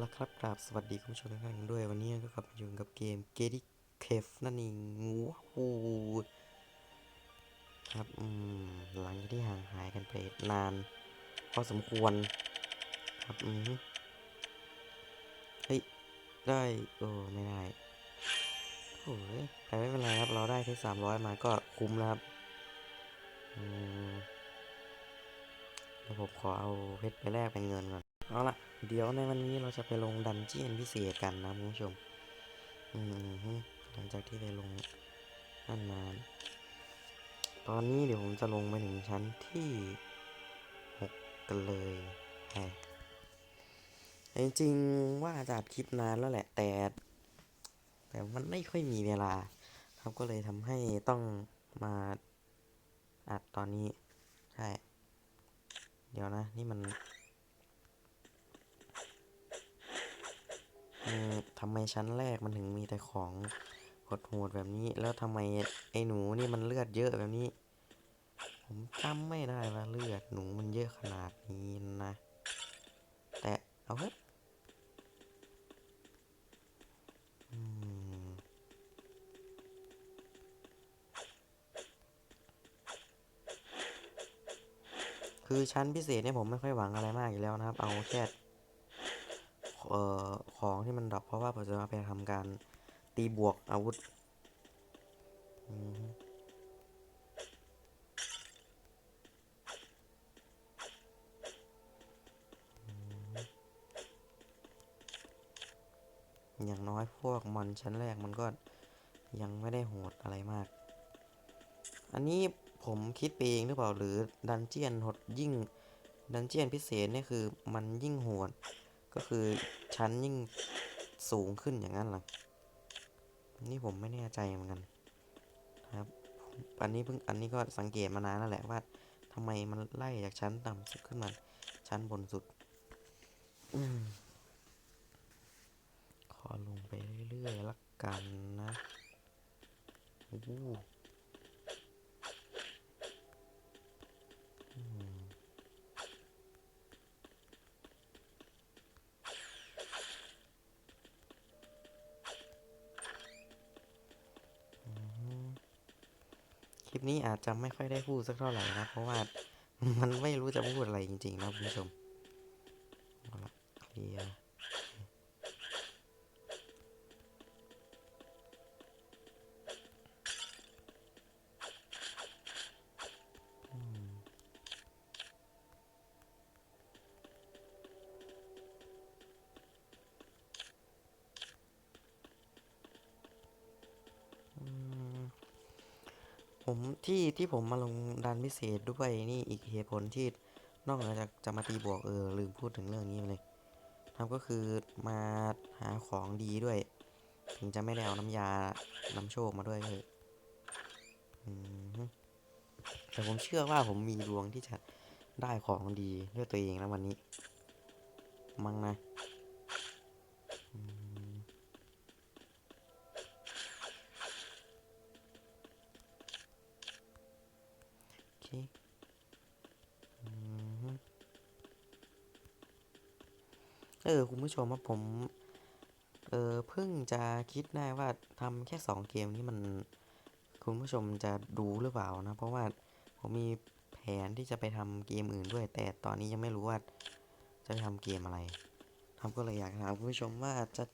ละครับกราบสวัสดีคุณผู้ชมทุกท่านด้วยวันนี้ก็กลับมาอยู่กับเกม g e t i c a v e นั่นเองว้าวครับอืมหลังจากที่ห่างหายกันไปนานพอสมควรครับอืมเฮ้ยได้โอ้ไม่ได้โอ้ยแต่ไม่เป็นไรครับเราได้ที่สามร้อยมาก็คุ้มแล้วครับอืมเดี๋ยวผมขอเอาเพชรไปแลกเป็นเงินก่อน เอาละเดี๋ยวในวันนี้เราจะไปลงดันเจียนพิเศษกันนะคุณผู้ชม อืมหลังจากที่ไปลงนั่นมา ตอนนี้เดี๋ยวผมจะลงไปถึงชั้นที่หกกันเลยแฮะจริงๆว่าจะอัดคลิปนานแล้วแหละ แต่ แต่มันไม่ค่อยมีเวลา ครับก็เลยทำให้ต้องมาอัดตอนนี้ ใช่ เดี๋ยวนะ นี่มัน อืม ทำไมชั้นแรกมันถึงมีแต่ของโหดแบบนี้ แล้วทำไมไอ้หนูนี่มันเลือดเยอะแบบนี้ ผมจำไม่ได้ว่าเลือดหนูมันเยอะขนาดนี้นะ แต่เอาเถอะคือชั้นพิเศษเนี่ยผมไม่ค่อยหวังอะไรมากอยู่แล้วนะครับ เอาแค่ เอ่อของที่มันดรอปเพราะว่าผมจะมาไปทำการตีบวกอาวุธอย่างน้อยพวกมอนชั้นแรกมันก็ยังไม่ได้โหดอะไรมาก อันนี้ผมคิดเองหรือเปล่าหรือดันเจียนโหดยิ่งดันเจียนพิเศษนี่คือมันยิ่งโหด ก็คือชั้นยิ่งสูงขึ้นอย่างนั้นหรอนี่ผมไม่แน่ใจเหมือนกันครับ อันนี้เพิ่งอันนี้ก็สังเกตมานานแล้วแหละว่าทำไมมันไล่จากชั้นต่ำสุดขึ้นมาชั้นบนสุดอืขอลงไปเรื่อยๆละกันนะโอ้ ลิปนี้อาจจะไม่ค่อยได้พูดสักเท่าไหร่นะ เพราะว่ามันไม่รู้จะพูดอะไรจริงๆนะคุณผู้ชม ผมที่ที่ผมมาลงดันพิเศษด้วยนี่อีกเหตุผลที่นอกเหนือจากจะมาตีบวกเออลืมพูดถึงเรื่องนี้เลยครับก็คือมาหาของดีด้วย ถึงจะไม่ได้เอาน้ำยานำโชคมาด้วยเถอะอืมฮึแต่ผมเชื่อว่าผมมีดวงที่จะได้ของดีด้วยตัวเองแล้ววันนี้ มั้งนะ เออคุณผู้ชมว่าผม เออเพิ่งจะคิดได้ว่าทำแค่สองเกมนี้มัน คุณผู้ชมจะดูหรือเปล่านะ เพราะว่าผมมีแผนที่จะไปทำเกมอื่นด้วย แต่ตอนนี้ยังไม่รู้ว่า จะไปทำเกมอะไรทำก็เลยอยากถามคุณผู้ชมว่าจะ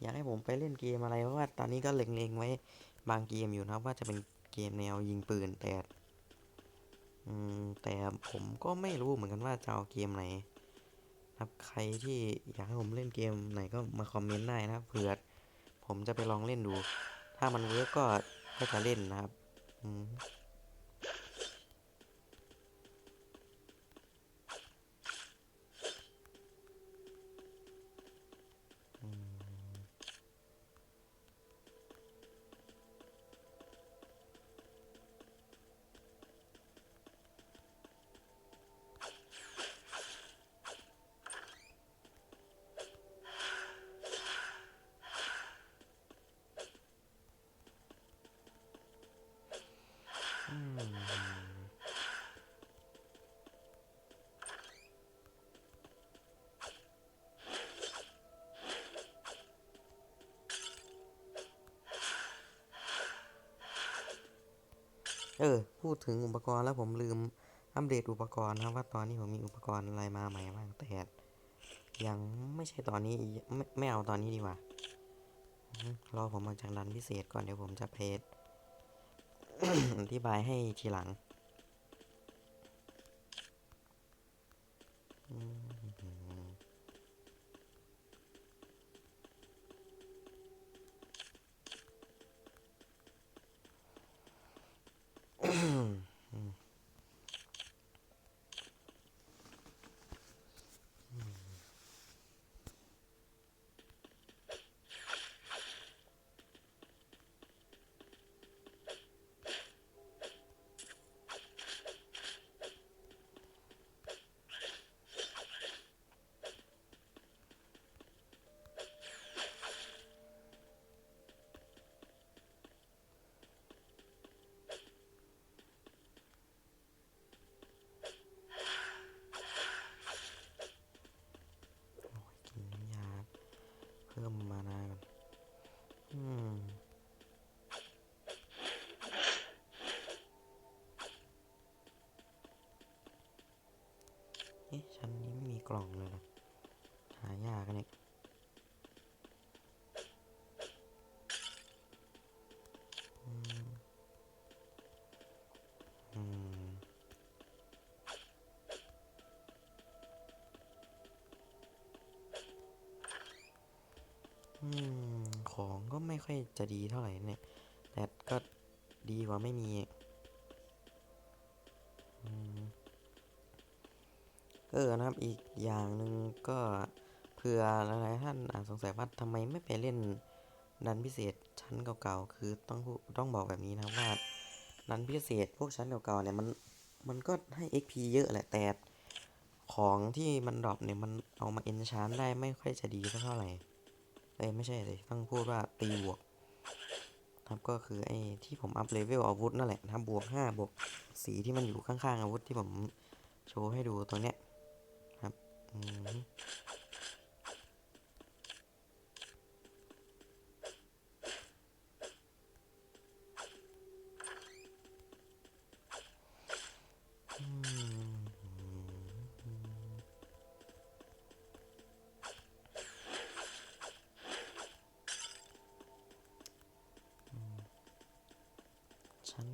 อยากให้ผมไปเล่นเกมอะไรเพราะว่าตอนนี้ก็เล็งๆไว้บางเกมอยู่นะว่าจะเป็นเกมแนวยิงปืนแต่อืมแต่ผมก็ไม่รู้เหมือนกันว่าจะเอาเกมไหน ครับใครที่อยากให้ผมเล่นเกมไหนก็มาคอมเมนต์ได้นะครับเผื่อผมจะไปลองเล่นดู ถ้ามันเวิร์กก็ก็จะเล่นนะครับ อืม เออ พูดถึงอุปกรณ์แล้วผมลืมอัปเดตอุปกรณ์นะว่าตอนนี้ผมมีอุปกรณ์อะไรมาใหม่บ้างแต่ยังไม่ใช่ตอนนี้ไม่ไม่เอาตอนนี้ดีกว่ารอผมมาจากรันพิเศษก่อนเดี๋ยวผมจะเพจอธิบายให้ทีหลัง อืม พิ่มมานาก่อนอืมเอ๊ะชั้นนี้ไม่มีกล่องเลยนะ หายากกันเนี่ยอืมอืม ค่อยจะดีเท่าไหร่เนี่ย แต่ก็ดีกว่าไม่มีเออนะครับอีกอย่างหนึ่งก็เผื่อหลายๆท่านอาจสงสัยว่าทำไมไม่ไปเล่นดันพิเศษชั้นเก่าๆ คือต้องต้องบอกแบบนี้นะว่าดันพิเศษพวกชั้นเก่าๆเนี่ยมันมันก็ให้ XP เยอะแหละแต่ของที่มันดรอปเนี่ยมันเอามาเอนชานได้ไม่ค่อยจะดีเท่าไหร่ เอ้ยไม่ใช่เลยต้องพูดว่าตีบวกครับก็คือไอ้ที่ผมอัพเลเวลอาวุธนั่นแหละนะครับบวกห้าบวกสีที่มันอยู่ข้างๆอาวุธที่ผมโชว์ให้ดูตัวเนี้ยครับอืม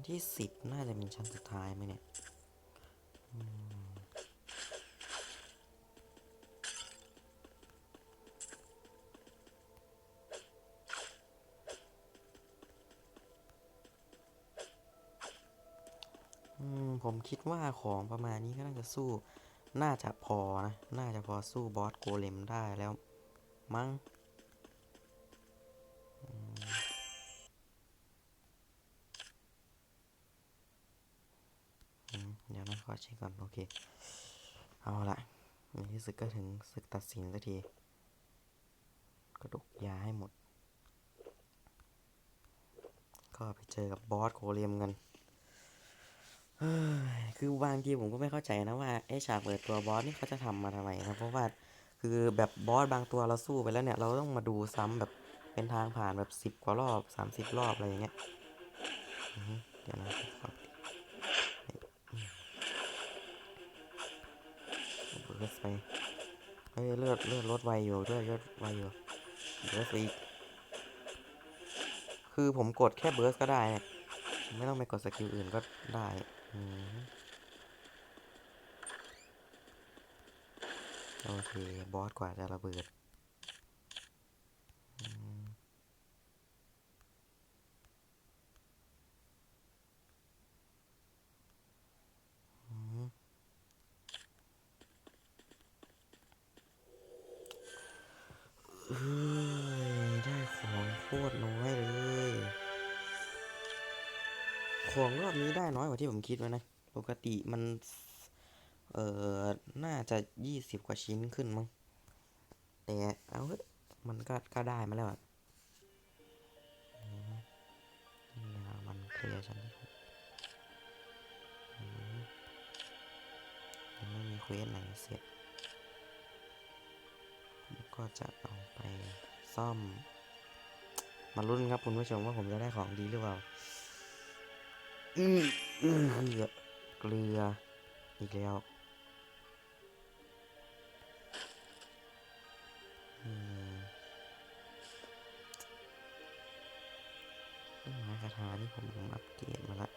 ที่สิบน่าจะเป็นชั้นสุดท้ายไหมเนี่ยอืมผมคิดว่าของประมาณนี้ก็น่าจะสู้ น่าจะพอนะ น่าจะพอสู้บอสโกเลมได้แล้วมั้ง เดี๋ยวนะขอเช็คก่อนโอเค เอาละในที่สุดก็ถึงศึกตัดสินสักที กระดกยาให้หมด ก็ไปเจอกับบอสโคเรียมกันคือบางทีผมก็ไม่เข้าใจนะว่าไอ้ฉากเปิดตัวบอสนี่เขาจะทำมาทำไมนะเพราะว่าคือแบบบอสบางตัวเราสู้ไปแล้วเนี่ย เราต้องมาดูซ้ำแบบเป็นทางผ่านแบบสิบกว่ารอบสามสิบรอบอะไรอย่างเงี้ยเดี๋ยวนะ เลือดไปเฮ้ยเลือดเลือดลดไวอยู่ด้วยเลือดไวอยู่เบิร์สอีกคือผมกดแค่เบิร์สก็ได้เนี่ยไม่ต้องไปกดสกิลอื่นก็ได้อืมโอเค บอสกว่าจะระเบิด ของรอบนี้ได้น้อยกว่าที่ผมคิดไว้นะ ปกติมัน เอ่อ น่าจะยี่สิบกว่าชิ้นขึ้นมั้ง แต่เอาเถอะมันก็ ก็ได้มาแล้วอะอืมนี่นะมันเคลียร์ชั้นที่หกยังไม่มีเควสไหนเสร็จ ก็จะเอาไปซ่อม มาลุ้นครับคุณผู้ชมว่าผมจะได้ของดีหรือเปล่า อืออือเกลือ อีกแล้วอืมต้นไม้คาถานี่ผมอัปเกรดมาละ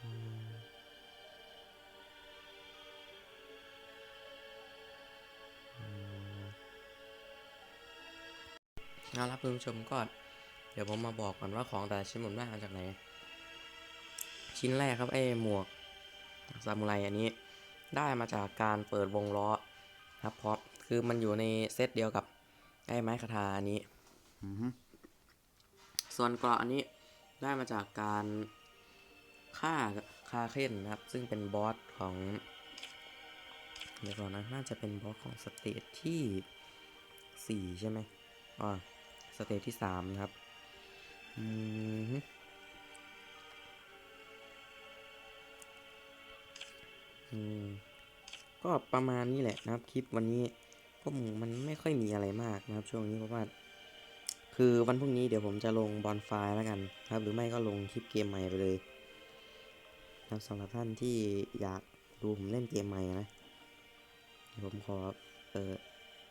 อืมอืมเอาละคุณผู้ชมก็ เดี๋ยวผมมาบอกก่อนว่าของแต่ละชิ้นผมได้มาจากไหน ชิ้นแรกครับไอ้หมวกซามูไรอันนี้ได้มาจากการเปิดวงล้อครับเพราะคือมันอยู่ในเซตเดียวกับไอ้ไม้คาทาอันนี้อือฮึส่วนเกราะอันนี้ได้มาจากการฆ่าคาเคนนะครับ ซึ่งเป็นบอสของเดี๋ยวก่อนนะน่าจะเป็นบอสของสเตจที่ 4 ใช่ไหมอ่าสเตจที่ 3 นะครับอืมฮึอืม ก็ประมาณนี้แหละนะครับ คลิปวันนี้ก็มันไม่ค่อยมีอะไรมากนะครับ ช่วงนี้เพราะว่า คือวันพรุ่งนี้เดี๋ยวผมจะลงบอลไฟล์แล้วกันครับ หรือไม่ก็ลงคลิปเกมใหม่ไปเลยนะครับสำหรับท่านที่อยากดูผมเล่นเกมใหม่นะเดี๋ยวผมขอเปิด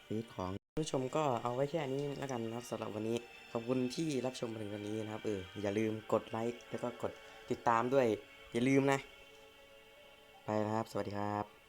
ฟีดของผู้ชมก็เอาไว้แค่นี้แล้วกันนะครับสำหรับวันนี้ ขอบคุณที่รับชมมาถึงตอนนี้นะครับเอออย่าลืมกดไลค์แล้วก็กดติดตามด้วย อย่าลืมนะ ไปนะครับ สวัสดีครับ